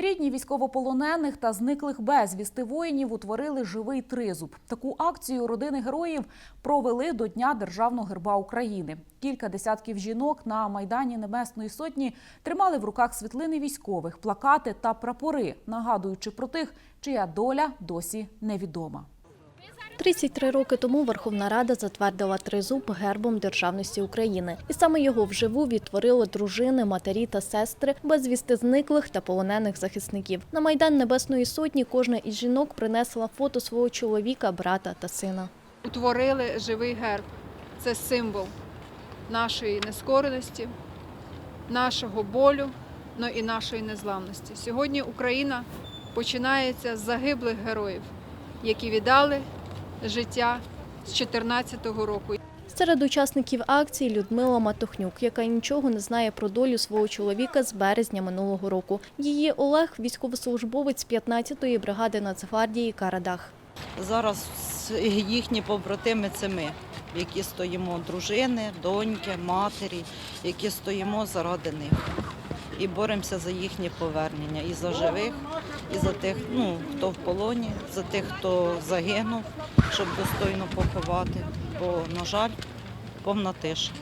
Рідні військовополонених та зниклих безвісти воїнів утворили живий тризуб. Таку акцію родини героїв провели до Дня Державного герба України. Кілька десятків жінок на майдані Небесної Сотні тримали в руках світлини військових, плакати та прапори, нагадуючи про тих, чия доля досі невідома. 33 роки тому Верховна Рада затвердила тризуб гербом державності України, і саме його вживу відтворили дружини, матері та сестри безвісти зниклих та полонених захисників. На майдан Небесної Сотні кожна із жінок принесла фото свого чоловіка, брата та сина. утворили живий герб. Це символ нашої нескореності, нашого болю, ну і нашої незламності. Сьогодні Україна починається з загиблих героїв, які віддали життя з 2014 року. Серед учасників акції Людмила Матохнюк, яка нічого не знає про долю свого чоловіка з березня минулого року. Її Олег військовослужбовець 15-ї бригади Нацгвардії Карадах. Зараз їхні побратими це ми, які стоїмо дружини, доньки, матері, які стоїмо заради них. І боремося за їхнє повернення і за живих, і за тих, ну, хто в полоні, за тих, хто загинув, щоб достойно поховати. Бо, на жаль, повна тиша.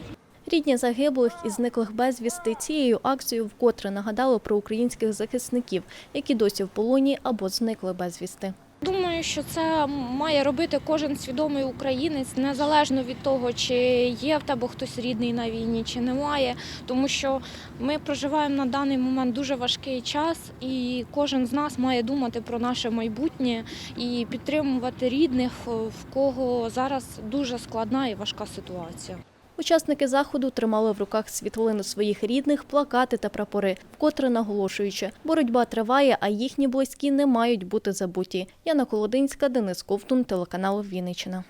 Рідні загиблих і зниклих безвісти цією акцією вкотре нагадали про українських захисників, які досі в полоні або зникли безвісти. Думаю, що це має робити кожен свідомий українець, незалежно від того, чи є в тебе хтось рідний на війні, чи немає. Тому що ми проживаємо на даний момент дуже важкий час, і кожен з нас має думати про наше майбутнє і підтримувати рідних, в кого зараз дуже складна і важка ситуація. Учасники заходу тримали в руках світлини своїх рідних, плакати та прапори, вкотре наголошуючи, боротьба триває, а їхні близькі не мають бути забуті. Яна Колодинська, Денис Ковтун, телеканал Вінниччина.